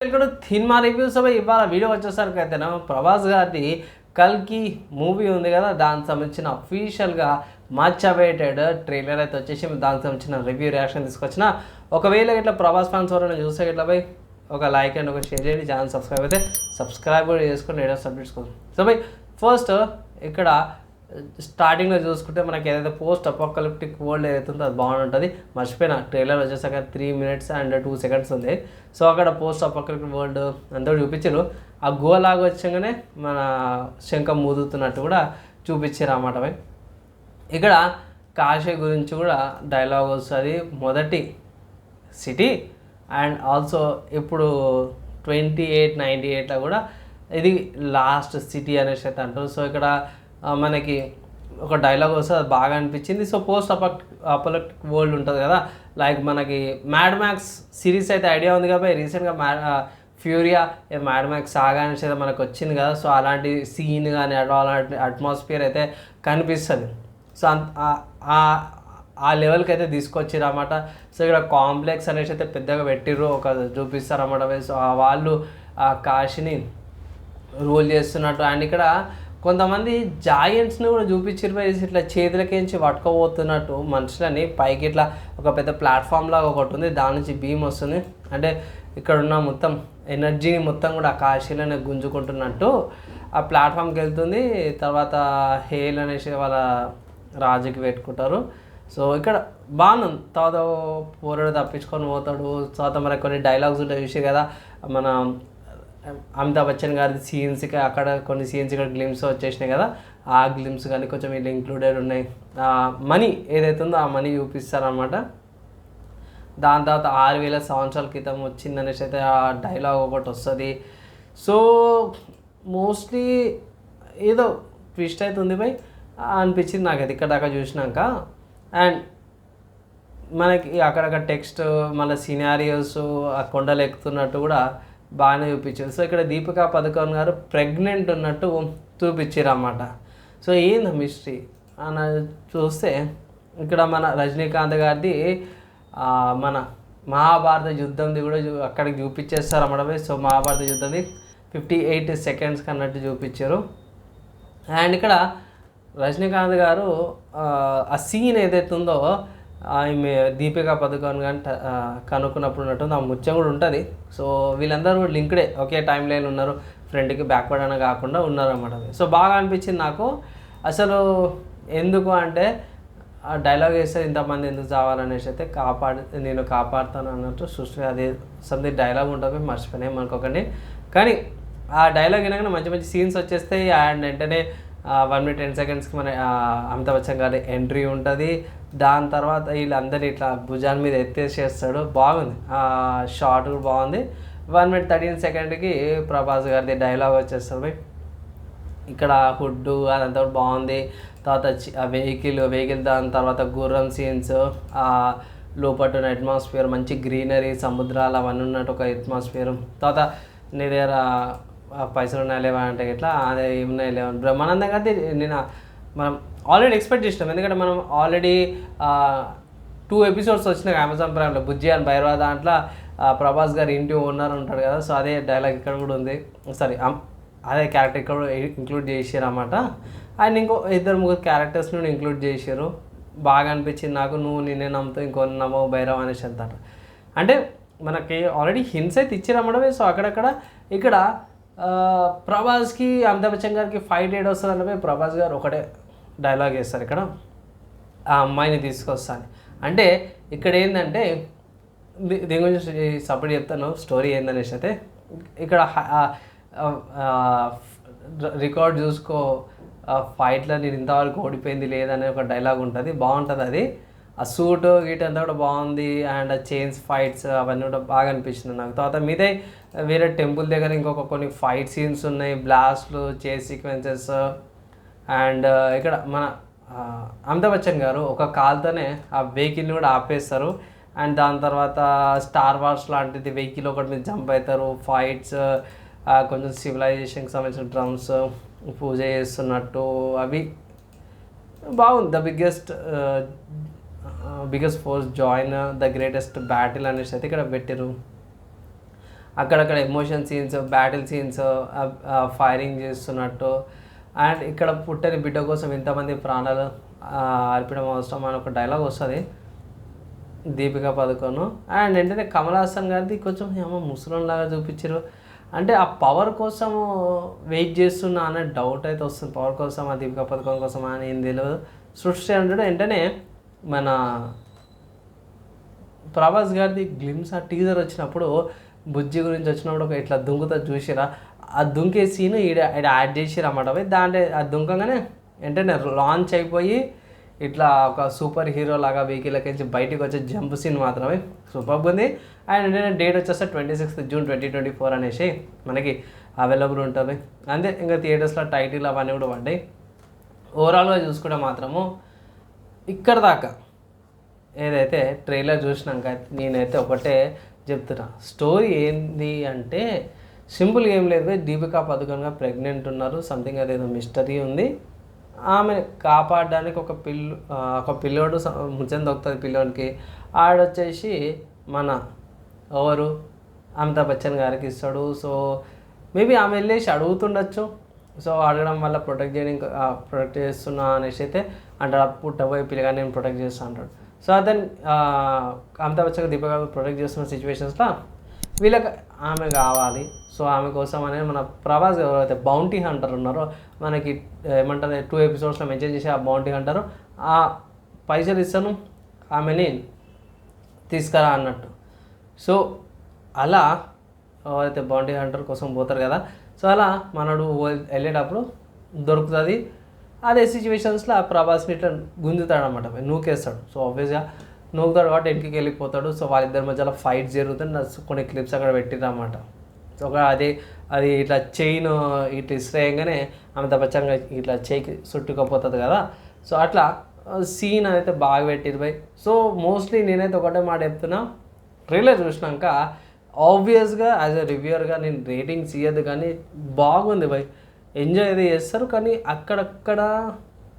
ఇక్కడ cinema reviews అవి ఇవాళ వీడియో వచ్చేసరికి అయితేనే ప్రభాస్ గారిది కల్కి మూవీ ఉంది కదా దానికి సంబంధించిన అఫీషియల్గా మచ్ అవైటెడ్ ట్రైలర్ అయితే వచ్చేసి దానికి సంబంధించిన రివ్యూ రియాక్షన్ తీసుకొచ్చిన. ఒకవేళ ఇట్లా ప్రభాస్ ఫ్యాన్స్ ఎవరైనా చూస్తే ఇట్లా పోయి ఒక లైక్ అండ్ ఒక షేర్ చేయండి ఛానల్ సబ్స్క్రైబ్ అయితే సబ్స్క్రైబ్ కూడా చేసుకొని లేటెస్ట్ సబ్జెక్ట్స్ కోసం సో బై ఫస్ట్ ఇక్కడ స్టార్టింగ్లో చూసుకుంటే మనకి ఏదైతే పోస్ట్ అపోకలిప్టిక్ వరల్డ్ ఏదైతుందో అది బాగుంటుంది. మర్చిపోయిన ట్రైలర్ వచ్చేసాక three minutes and two seconds ఉంది. సో అక్కడ పోస్ట్ అపోకలిప్టిక్ వరల్డ్ అంతా చూపించారు. ఆ గోలాగా వచ్చాగానే మన శంఖం ముదుతున్నట్టు కూడా చూపించారు అన్నమాట ఇక్కడ కాశీ గురించి కూడా డైలాగ్ వస్తుంది. మొదటి సిటీ అండ్ ఆల్సో ఇప్పుడు ట్వంటీ ఎయిట్ నైంటీ ఎయిట్లో కూడా ఇది లాస్ట్ సిటీ అనేసి అయితే అంటారు. సో ఇక్కడ మనకి ఒక డైలాగ్ వస్తే అది బాగా అనిపించింది. సో పోస్ట్ అపక్ అపోలెక్టిక్ వరల్డ్ ఉంటుంది కదా లైక్ మనకి మ్యాడ్ మ్యాక్స్ సిరీస్ అయితే ఐడియా ఉంది కాబట్టి రీసెంట్గా మ్యా ఫ్యూరియా మ్యాడ్ మ్యాక్స్ సాగా అనేసి అయితే మనకు వచ్చింది కదా. సో అలాంటి సీన్ కానీ అలాంటి అట్మాస్ఫియర్ అయితే కనిపిస్తుంది. సో అంత ఆ- లెవెల్కి అయితే తీసుకొచ్చారు అన్నమాట. సో ఇక్కడ కాంప్లెక్స్ అనేసి అయితే పెద్దగా పెట్టిర్రు. ఒక చూపిస్తారు అన్నమాట సో ఆ వాళ్ళు ఆ కాశీని రూల్ చేస్తున్నట్టు. అండ్ ఇక్కడ కొంతమంది జాయింట్స్ని కూడా చూపించారు పోయి ఇట్లా చేతులకించి పట్టుకోబోతున్నట్టు మనుషులని. పైకి ఇట్లా ఒక పెద్ద ప్లాట్ఫామ్ లాగా ఒకటి ఉంది దాని నుంచి భీమ్ వస్తుంది. అంటే ఇక్కడ ఉన్న మొత్తం ఎనర్జీని మొత్తం కూడా ఆ కాశీలోనే గుంజుకుంటున్నట్టు ఆ ప్లాట్ఫామ్కి వెళ్తుంది. తర్వాత హేల్ అనేసి వాళ్ళ రాజుకి పెట్టుకుంటారు. సో ఇక్కడ బాగుంది. తర్వాత పోరడు తప్పించుకొని పోతాడు. తర్వాత మరి కొన్ని డైలాగ్స్ ఉంటాయి చూసి కదా మన అమితాబ్ బచ్చన్ గారి సీన్స్కి అక్కడ కొన్ని సీన్స్ ఇక్కడ గ్లిమ్స్ వచ్చేసినాయి కదా. ఆ గ్లిమ్స్ కానీ కొంచెం వీళ్ళు ఇంక్లూడెడ్ ఉన్నాయి. మనీ ఏదైతే ఉందో ఆ మనీ చూపిస్తారనమాట దాని తర్వాత ఆరు వేల సంవత్సరాల క్రితం వచ్చింది అనేసి అయితే ఆ డైలాగ్ ఒకటి వస్తుంది. సో మోస్ట్లీ ఏదో ట్విస్ట్ అవుతుంది పోయి అనిపించింది నాకు అది ఇక్కడ దాకా చూసినాక. అండ్ మనకి అక్కడక్కడ టెక్స్ట్ మళ్ళీ సినారియోస్ ఆ కొండలు ఎక్కుతున్నట్టు కూడా బాగానే చూపించారు. సో ఇక్కడ దీపికా పదకొన్ గారు ప్రెగ్నెంట్ ఉన్నట్టు చూపించారు అన్నమాట సో ఏంది మిస్టరీ? అని చూస్తే ఇక్కడ మన రజనీకాంత్ గారిది మన మహాభారత యుద్ధంది కూడా అక్కడికి చూపించేస్తారు అన్నమాట సో మహాభారత యుద్ధంది ఫిఫ్టీ ఎయిట్ సెకండ్స్కి అన్నట్టు చూపించారు. అండ్ ఇక్కడ రజనీకాంత్ గారు ఆ సీన్ ఏదైతే ఉందో ఆమె దీపికా పదుకోన్ కానీ కనుక్కున్నప్పుడు ఉన్నట్టు ఆ ముత్యం కూడా ఉంటుంది. సో వీళ్ళందరూ కూడా లింక్డే. ఒకే టైం లైన్ ఉన్నారు. ఫ్రెండ్కి బ్యాక్వర్డ్ అని కాకుండా ఉన్నారు అన్నమాట సో బాగా అనిపించింది నాకు. అసలు ఎందుకు అంటే ఆ డైలాగ్ వేస్తే ఇంతమంది ఎందుకు చావాలనేసి అయితే కాపాడు నేను కాపాడుతాను అన్నట్టు సృష్టి అది సంథింగ్ డైలాగ్ ఉంటుంది. మర్చిపోయినాయి మనకొకటి కానీ ఆ డైలాగ్ వినగానే మంచి మంచి సీన్స్ వచ్చేస్తాయి. అండ్ వెంటనే వన్ మినిట్ టెన్ సెకండ్స్కి మన అమితాబ్ బచ్చన్ గారి ఎంట్రీ ఉంటుంది. దాని తర్వాత వీళ్ళందరినీ ఇట్లా భుజాల మీద ఎత్తేసేస్తాడు. బాగుంది. షార్ట్ కూడా బాగుంది. వన్ మినిట్ థర్టీన్ సెకండ్కి ప్రభాస్ గారిది డైలాగ్ వచ్చేస్తుంది. ఇక్కడ ఫుడ్ అదంతా కూడా బాగుంది. తర్వాత వెహికల్ వెహికల్ దాని తర్వాత గుర్రం సీన్స్ లోపట్టు ఉన్న అట్మాస్ఫియర్ మంచి గ్రీనరీ సముద్రాలు అవన్నీ ఉన్నట్టు ఒక అట్మాస్ఫియర్ తర్వాత నీ దగ్గర పైసలు ఉన్నాయి లేవా అంటే ఇట్లా అదే ఏమున్నాయి లేవా బ్రహ్మానందం కంటే నేను మనం ఆల్రెడీ ఎక్స్పెక్ట్ చేసినాం. ఎందుకంటే మనం ఆల్రెడీ టూ ఎపిసోడ్స్ వచ్చినాయి అమెజాన్ ప్రైమ్లో బుజ్జి అని భైరవ దాంట్లో ప్రభాస్ గారు ఇంటి ఓనర్ ఉంటాడు కదా సో అదే డైలాగ్ ఇక్కడ కూడా ఉంది. సారీ అదే క్యారెక్టర్ ఇక్కడ ఇంక్లూడ్ చేసారు అన్నమాట. అండ్ ఇంకో ఇద్దరు ముగ్గురు క్యారెక్టర్స్ నుండి ఇంక్లూడ్ చేశారు బాగా అనిపించింది నాకు. నువ్వు నిన్నే నమ్ముతూ ఇంకో నమ్మవు భైరవ్ అనేసి అంటారు. అంటే మనకి ఆల్రెడీ హింట్స్ అయితే ఇచ్చిరమ్మడమే. సో అక్కడక్కడ ఇక్కడ ప్రభాస్కి అమితాబ్ గారికి ఫైట్ ఏడ్ వస్తుంది అంటే ప్రభాస్ గారు ఒకటే డైలాగ్ వేస్తారు ఇక్కడ. ఆ అమ్మాయిని తీసుకొస్తాను. అంటే ఇక్కడ ఏంటంటే దీని గురించి సపోర్ట్ చెప్తాను. స్టోరీ ఏందనేసి అయితే ఇక్కడ రికార్డ్ చూసుకో ఫైట్లో నేను ఇంతవరకు ఓడిపోయింది లేదనే ఒక డైలాగ్ ఉంటుంది. బాగుంటుంది అది. ఆ సూట్ గీట్ అంతా కూడా బాగుంది. అండ్ ఆ చైన్స్ ఫైట్స్ అవన్నీ కూడా బాగా అనిపించింది నాకు. తర్వాత మీదే వేరే టెంపుల్ దగ్గర ఇంకొక కొన్ని ఫైట్ సీన్స్ ఉన్నాయి. బ్లాస్ట్లు చేస్ సీక్వెన్సెస్. అండ్ ఇక్కడ మన అమితాబ్ బచ్చన్ గారు ఒక కాల్తోనే ఆ వెహికల్ని కూడా ఆపేస్తారు. అండ్ దాని తర్వాత స్టార్ వార్స్ లాంటిది వెహికల్ ఒకటి మీద జంప్ అవుతారు ఫైట్స్ కొంచెం సివిలైజేషన్కి సంబంధించిన డ్రమ్స్ పూజ చేస్తున్నట్టు అవి బాగుంది. The biggest biggest force join the greatest battle అనేసి అయితే ఇక్కడ పెట్టారు అక్కడక్కడ emotion scenes battle scenes firing చేస్తున్నట్టు. అండ్ ఇక్కడ పుట్టని బిడ్డ కోసం ఇంతమంది ప్రాణాలు అర్పడం అవసరం అని ఒక డైలాగ్ వస్తుంది. దీపిక పదుకోను. అండ్ ఏంటంటే కమల్ హాసన్ గారిది కొంచెం ఏమో ముసలంలాగా చూపించారు అంటే ఆ పవర్ కోసం వెయిట్ చేస్తున్నా అనే డౌట్ అయితే వస్తుంది. పవర్ కోసం ఆ దీపిక పథకం కోసం అని ఏం తెలియదు సృష్టి అంటే వెంటనే మన ప్రభాస్ గారిది గ్లిమ్స్ ఆ టీజర్ వచ్చినప్పుడు బుజ్జి గురించి వచ్చినప్పుడు ఒక ఇట్లా దుంకుతా చూసిరా. ఆ దుంకే సీన్ ఈడ ఈడ యాడ్ చేసిరు అన్నమాట. దాంట్లో ఆ దుంకగానే వెంటనే లాంచ్ అయిపోయి ఇట్లా ఒక సూపర్ హీరో లాగా వెహికల్కి బయటికి వచ్చే జంప్ సీన్ మాత్రమే సూపర్ ఉంది అండ్ ఏంటంటే డేట్ వచ్చేస్తే twenty sixth June twenty twenty four అనేసి మనకి అవైలబుల్ ఉంటుంది. అంతే ఇంకా థియేటర్స్లో టైటిల్ అవన్నీ కూడా పడ్డాయి. ఓవరాల్గా చూసుకుంటే మాత్రము ఇక్కడ దాకా. ఏదైతే ట్రైలర్ చూసినాక నేనైతే ఒకటే చెప్తున్నా. స్టోరీ ఏంది అంటే సింపుల్ ఏం లేదు. దీపికా పదుకన్గా ప్రెగ్నెంట్ ఉన్నారు. సంథింగ్ అదేదో మిస్టరీ ఉంది. ఆమె కాపాడడానికి ఒక పిల్లు ఒక పిల్లోడు ముచ్చం దొక్కుతుంది పిల్లోడికి ఆడొచ్చేసి మన ఎవరు? అమితాబ్ బచ్చన్ గారికి ఇస్తాడు. సో మేబీ ఆమె వెళ్ళేసి అడుగుతుండొచ్చు. సో అడగడం వల్ల ప్రొటెక్ట్ చేయడం ప్రొటెక్ట్ చేస్తున్నా అనేసి అయితే అంటాడు పుట్టబోయే పిల్లగా నేను ప్రొటెక్ట్ చేస్తాను అంటాడు. సో అతను అమితాబ్ బచ్చన్ దీపక్ ప్రొటెక్ట్ చేస్తున్న సిచ్యువేషన్స్లో వీళ్ళకి ఆమె కావాలి. సో ఆమె కోసం అనేది మన ప్రభాస్ ఎవరైతే బౌంటీ హంటర్ ఉన్నారో మనకి ఏమంటారు టూ ఎపిసోడ్స్లో మెన్షన్ చేసి ఆ బౌంటీ హంటర్ ఆ పైసలు ఇస్తాను ఆమెని తీసుకురా అన్నట్టు. సో అలా ఎవరైతే బౌంటీ హంటర్ కోసం పోతారు కదా సో అలా మనడు వెళ్ళేటప్పుడు దొరుకుతుంది. అదే సిచ్యువేషన్స్లో ఆ ప్రభాస్ని ఇట్లా గుంజుతాడు అనమాట నూకేస్తాడు. సో ఆబ్వియస్గా నూకుతాడు కాబట్టి ఇంటికి వెళ్ళిపోతాడు. సో వాళ్ళిద్దరి మధ్యలో ఫైట్ జరుగుతుంది. నా- కొన్ని క్లిప్స్ అక్కడ పెట్టిరన్నమాట సో ఒక అది అది ఇట్లా చైన్ ఇట్లా ఇస్రేయంగానే అమితాబ్ బచ్చన్ ఇట్లా చేయికి చుట్టుకపోతుంది కదా. సో అట్లా సీన్ అయితే బాగా పెట్టిరు బై. సో మోస్ట్లీ నేనైతే ఒకటే మాట చెప్తున్నా. ట్రైలర్ చూసినాక ఆబ్వియస్గా యాజ్ ఎ రివ్యూయర్గా నేను రేటింగ్స్ ఇవ్వదు కానీ బాగుంది బై ఎంజాయ్ అయితే చేస్తారు కానీ అక్కడక్కడ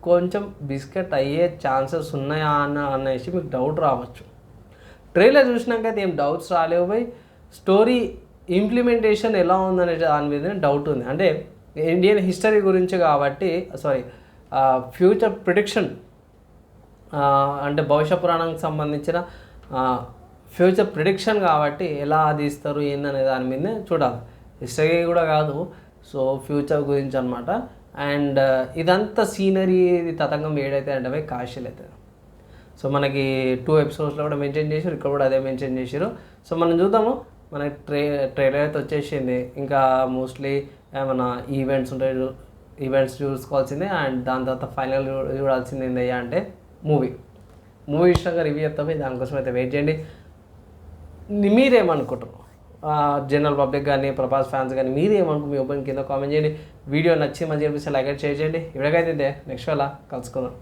కొంచెం బిస్కెట్ అయ్యే ఛాన్సెస్ ఉన్నాయా అన్న అనేసి మీకు డౌట్ రావచ్చు. ట్రైలర్ చూసినాక అయితే ఏం డౌట్స్ రాలేవు బై స్టోరీ ఇంప్లిమెంటేషన్ ఎలా ఉందనే దాని మీద డౌట్ ఉంది. అంటే ఇండియన్ హిస్టరీ గురించి కాబట్టి సారీ ఫ్యూచర్ ప్రిడిక్షన్ అంటే భవిష్య పురాణానికి సంబంధించిన ఫ్యూచర్ ప్రిడిక్షన్ కాబట్టి ఎలా తీస్తారు ఏందనే దాని మీదనే చూడాలి. హిస్టరీ కూడా కాదు. సో ఫ్యూచర్ గురించి అనమాట అండ్ uh, ఇదంతా సీనరీ ఇది తతంగం ఏడైతే అంటే కాశీలు అయితే సో మనకి టూ ఎపిసోడ్స్లో కూడా మెన్షన్ చేశారు ఇక్కడ కూడా అదే మెన్షన్ చేశారు. సో మనం చూద్దాము. మనకి ట్రే ట్రైలర్ అయితే వచ్చేసింది. ఇంకా మోస్ట్లీ ఏమైనా ఈవెంట్స్ ఉంటాయి ఈవెంట్స్ చూసుకోవాల్సిందే. అండ్ దాని తర్వాత ఫైనల్ చూడాల్సింది ఏందయ్యా అంటే మూవీ. మూవీ ఇష్టంగా రివ్యూ చెప్తాము దానికోసం అయితే వెయిట్ చేయండి. మీరేమనుకుంటారు జనరల్ పబ్లిక్ కానీ ప్రభాస్ ఫ్యాన్స్ కానీ మీరేమనుకు మీ ఓపెన్ కింద కామెంట్ చేయండి. వీడియో నచ్చి మంచి అనిపిస్తే లైక్ షేర్ చేయండి. ఇవిడకైతే నెక్స్ట్ వల్ల కలుసుకుందాం.